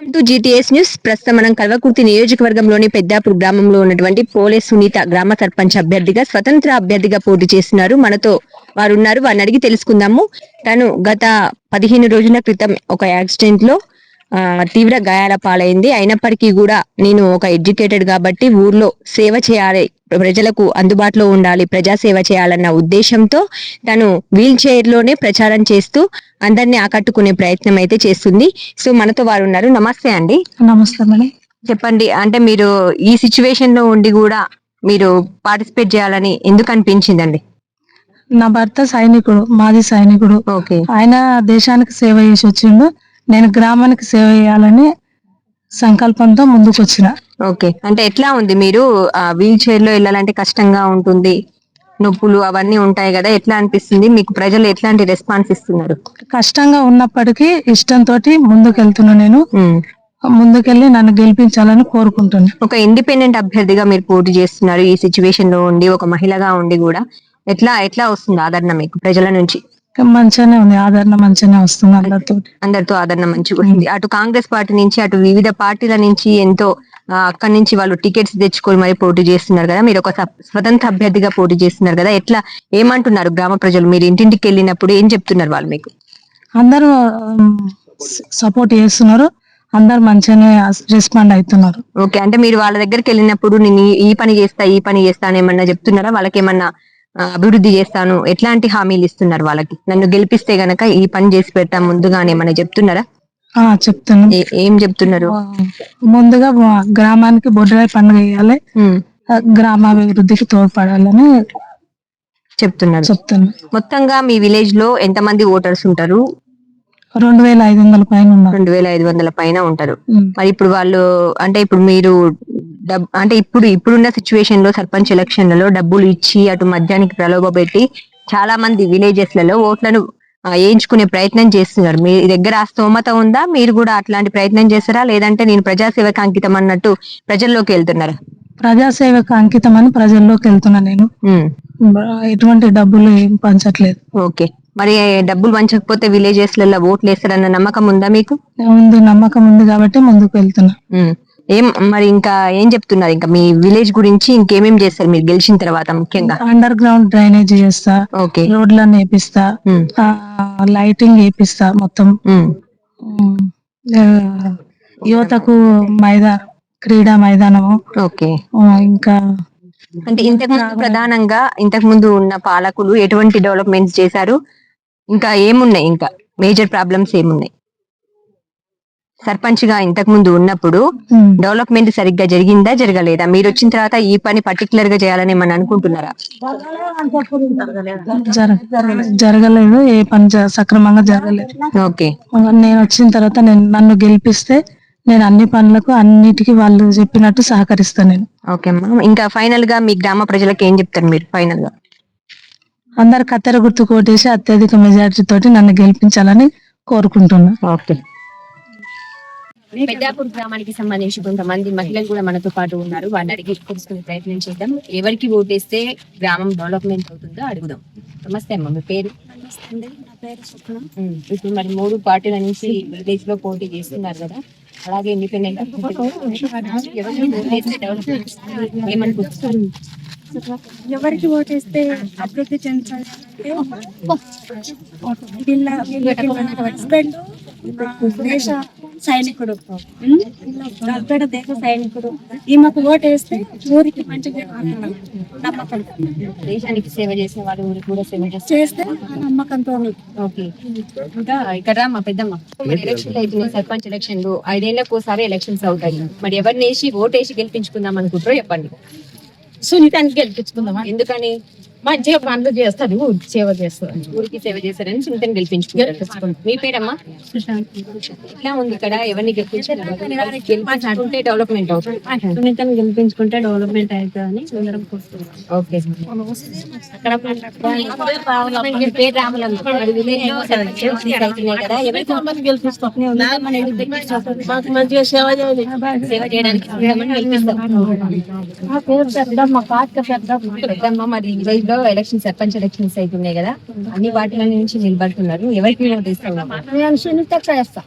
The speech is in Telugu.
టు జీటీఎస్ న్యూస్ ప్రస్తుతం మనం కల్వకుర్తి నియోజకవర్గంలోని పెద్దాపూర్ గ్రామంలో ఉన్నటువంటి పోలే సునీత గ్రామ సర్పంచ్ అభ్యర్థిగా స్వతంత్ర అభ్యర్థిగా పోటీ చేస్తున్నారు. మనతో వారు ఉన్నారు వారిని అడిగి తెలుసుకుందాము. తను గత పదిహేను రోజుల క్రితం ఒక యాక్సిడెంట్లో తీవ్ర గాయాల పాలైంది అయినప్పటికీ కూడా నేను ఒక ఎడ్యుకేటెడ్ కాబట్టి ఊర్లో సేవ చేయాలి ప్రజలకు అందుబాటులో ఉండాలి ప్రజా సేవ చేయాలన్న ఉద్దేశంతో తను వీల్ చైర్లోనే ప్రచారం చేస్తూ అందరినీ ఆకట్టుకునే ప్రయత్నం అయితే చేస్తుంది. సో మనతో వారు ఉన్నారు. నమస్తే అండి. నమస్తే మేడం. చెప్పండి అంటే మీరు ఈ సిచ్యువేషన్లో ఉండి కూడా మీరు పార్టిసిపేట్ చేయాలని ఎందుకు అనిపించిందండి? నా భర్త సైనికుడు మాది సైనికుడు. ఓకే. ఆయన దేశానికి సేవ చేసి వచ్చిండు. నేను గ్రామానికి సేవ చేయాలని సంకల్పంతో ముందుకు వచ్చిన ఓకే. అంటే ఎట్లా ఉంది మీరు వీల్ చైర్లో వెళ్ళాలంటే కష్టంగా ఉంటుంది నొప్పులు అవన్నీ ఉంటాయి కదా ఎట్లా అనిపిస్తుంది? మీకు ప్రజలు ఎట్లాంటి రెస్పాన్స్ ఇస్తున్నారు? కష్టంగా ఉన్నప్పటికీ ఇష్టంతో ముందుకెళ్తున్నా నేను. ఉమ్. ముందుకెళ్ళి నన్ను గెలిపించాలని కోరుకుంటున్నా. ఒక ఇండిపెండెంట్ అభ్యర్థిగా మీరు పోటీ చేస్తున్నారు ఈ సిచ్యువేషన్లో ఉండి ఒక మహిళగా ఉండి కూడా. ఎట్లా ఎట్లా వస్తుంది ఆదరణ మీకు ప్రజల నుంచి? మంచిగానే ఉంది ఆదరణ మంచిగానే వస్తుంది అందరితో అందరితో ఆదరణ మంచిగా ఉంది. అటు కాంగ్రెస్ పార్టీ నుంచి అటు వివిధ పార్టీల నుంచి ఎంతో అక్కడి నుంచి వాళ్ళు టికెట్స్ తెచ్చుకొని మరి పోటీ చేస్తున్నారు కదా. మీరు ఒక స్వతంత్ర అభ్యర్థిగా పోటీ చేస్తున్నారు కదా. ఎట్లా ఏమంటున్నారు గ్రామ ప్రజలు? మీరు ఇంటింటికి వెళ్ళినప్పుడు ఏం చెప్తున్నారు వాళ్ళు మీకు? అందరూ సపోర్ట్ చేస్తున్నారు. అందరు మంచిగానే రెస్పాండ్ అవుతున్నారు. ఓకే అంటే మీరు వాళ్ళ దగ్గరికి వెళ్ళినప్పుడు నేను ఈ- పని చేస్తా ఈ పని చేస్తా అని ఏమన్నా చెప్తున్నారా? వాళ్ళకి ఏమన్నా అభివృద్ధి చేస్తాను. ఎట్లాంటి హామీలు ఇస్తున్నారు వాళ్ళకి? నన్ను గెలిపిస్తే గనక ఈ పని చేసి పెడతా ముందుగానే ఏమన్నా చెప్తున్నారా? ఆ చెప్తున్నా ఏ- చెప్తున్నారు? ముందుగా గ్రామానికి బొడ్రాయి పండుగ వేయాలి గ్రామాభివృద్ధికి తోడ్పడాలని చెప్తున్నారు. చెప్తున్నా మొత్తంగా మీ విలేజ్లో ఎంత మంది ఓటర్స్ ఉంటారు? రెండు వేల ఐదు వందల పైన రెండు వేల ఐదు వందల పైన ఉంటారు. మరి ఇప్పుడు వాళ్ళు అంటే ఇప్పుడు మీరు డబ్ అంటే ఇప్పుడు ఇప్పుడున్న సిచ్యువేషన్లో సర్పంచ్ ఎలక్షన్లలో డబ్బులు ఇచ్చి అటు మధ్యానికి ప్రలోభ పెట్టి చాలా మంది విలేజెస్లలో ఓట్లను వేయించుకునే ప్రయత్నం చేస్తున్నారు. మీ దగ్గర ఆ స్తోమత ఉందా? మీరు కూడా అట్లాంటి ప్రయత్నం చేస్తారా? లేదంటే నేను ప్రజాసేవకు అంకితం అన్నట్టు ప్రజల్లోకి వెళ్తున్నారా? ప్రజాసేవకు అంకితం అని ప్రజల్లోకి వెళ్తున్నా నేను. ఎటువంటి డబ్బులు ఏం పంచట్లేదు. ఓకే. మరి డబ్బులు పంచకపోతే విలేజెస్లలో ఓట్లు వేస్తారన్న నమ్మకం ఉందా మీకు? ఉంది నమ్మకం ఉంది కాబట్టి ముందుకు వెళ్తున్నా. ఏం మరి ఇంకా ఏం చెప్తున్నారు? ఇంకా మీ విలేజ్ గురించి ఇంకేమేం చేస్తారు? మీరు గెలిచిన తర్వాత ముఖ్యంగా. అండర్ గ్రౌండ్ డ్రైనేజ్ చేస్తా ఓకే. రోడ్లను వేపిస్తా లైటింగ్ వేపిస్తా మొత్తం. యువతకు మైదానం క్రీడా మైదానము ఓకే. ఇంకా అంటే ఇంతకు ముందు ప్రధానంగా ఇంతకు ముందు ఉన్న పాలకులు ఎటువంటి డెవలప్మెంట్స్ చేశారు? ఇంకా ఏమున్నాయి? ఇంకా మేజర్ ప్రాబ్లమ్స్ ఏమున్నాయి? సర్పంచ్గా ఇంతకు ముందు ఉన్నప్పుడు డెవలప్మెంట్ సరిగ్గా జరిగిందా జరగలేదా? మీరు వచ్చిన తర్వాత ఈ పని పర్టికులర్గా చేయాలని ఏమన్నా అనుకుంటున్నారా? జరగ జరగలేదు. ఏ పని సక్రమంగా జరగలేదు. ఓకే. నేను వచ్చిన తర్వాత నేను నన్ను గెలిపిస్తే నేను అన్ని పనులకు అన్నిటికీ వాళ్ళు చెప్పినట్టు సహకరిస్తాను నేను. ఓకే అమ్మా ఇంకా ఫైనల్గా మీ గ్రామ ప్రజలకు ఏం చెప్తారు మీరు ఫైనల్గా అందరు కత్తెర గుర్తు కోటేసి అత్యధిక మెజారిటీ తోటి నన్ను గెలిపించాలని కోరుకుంటున్నా. ఓకే. పెద్దాపూర్ గ్రామానికి సంబంధించి కొంతమంది మహిళలు కూడా మనతో పాటు ఉన్నారు. వారిని అడిగి తెలుసుకునే ప్రయత్నం చేద్దాం. ఎవరికి ఓటేస్తే గ్రామం డెవలప్మెంట్ అవుతుందో అడుగుదాం. నమస్తే అమ్మ మీ పేరు? ఇప్పుడు మరి మూడు పార్టీల నుంచి విలేజ్లో పోటీ చేస్తున్నారు కదా అలాగే ఇండిపెండెంట్ ఏమనుకుంటున్నారు? ఎవరికి ఓటేస్తే అభివృద్ధి చెందాలంటే వీళ్ళ హస్బెండ్ దేశ సైనికుడు. దేశ సైనికుడు. ఈమెకు ఓటేస్తే ఊరికి మంచి నమ్మకం. దేశానికి సేవ చేసిన వాళ్ళు ఊరికి కూడా సేవ చేస్తే నమ్మకంతో ఓకే. ఇంకా ఇక్కడ మా పెద్దమ్మ. మరి ఎలక్షన్ అవుతున్నాయి సర్పంచ్ ఎలక్షన్లు ఐదేళ్ళకు ఒకసారి ఎలక్షన్స్ అవుతాయి. మరి ఎవరిని వేసి ఓటేసి గెలిపించుకుందాం అనుకుంటారో చెప్పండి. సునీతానికి గెలిపించుకుందామా? ఎందుకని? మంచిగా పనులు చేస్తుంది ఊరికి సేవ చేస్తుంది ఊరికి సేవ చేశారని సునీతని గెలిపించుకుంటారు మీ పేరమ్మా? ఎట్లా ఉంది ఇక్కడ? ఎవరిని గెలిపించారు? గెలిపించుకుంటే డెవలప్మెంట్ అవుతుంది. సునీతని గెలిపించుకుంటే డెవలప్మెంట్ అవుతుందని అందరం ఓకే. పేరు రాములమ్మ. మంచిగా సేవ చేయాలి. సేవ చేయడానికి మా పెద్దమ్మ. మరి లో ఎలక్షన్ సర్పంచ్ ఎలక్షన్స్ అవుతున్నాయి కదా అన్ని వాటిల నుంచి నిలబడుతున్నారు. ఎవరికి ఓటు ఇస్తాం నేను సునీత చేస్తా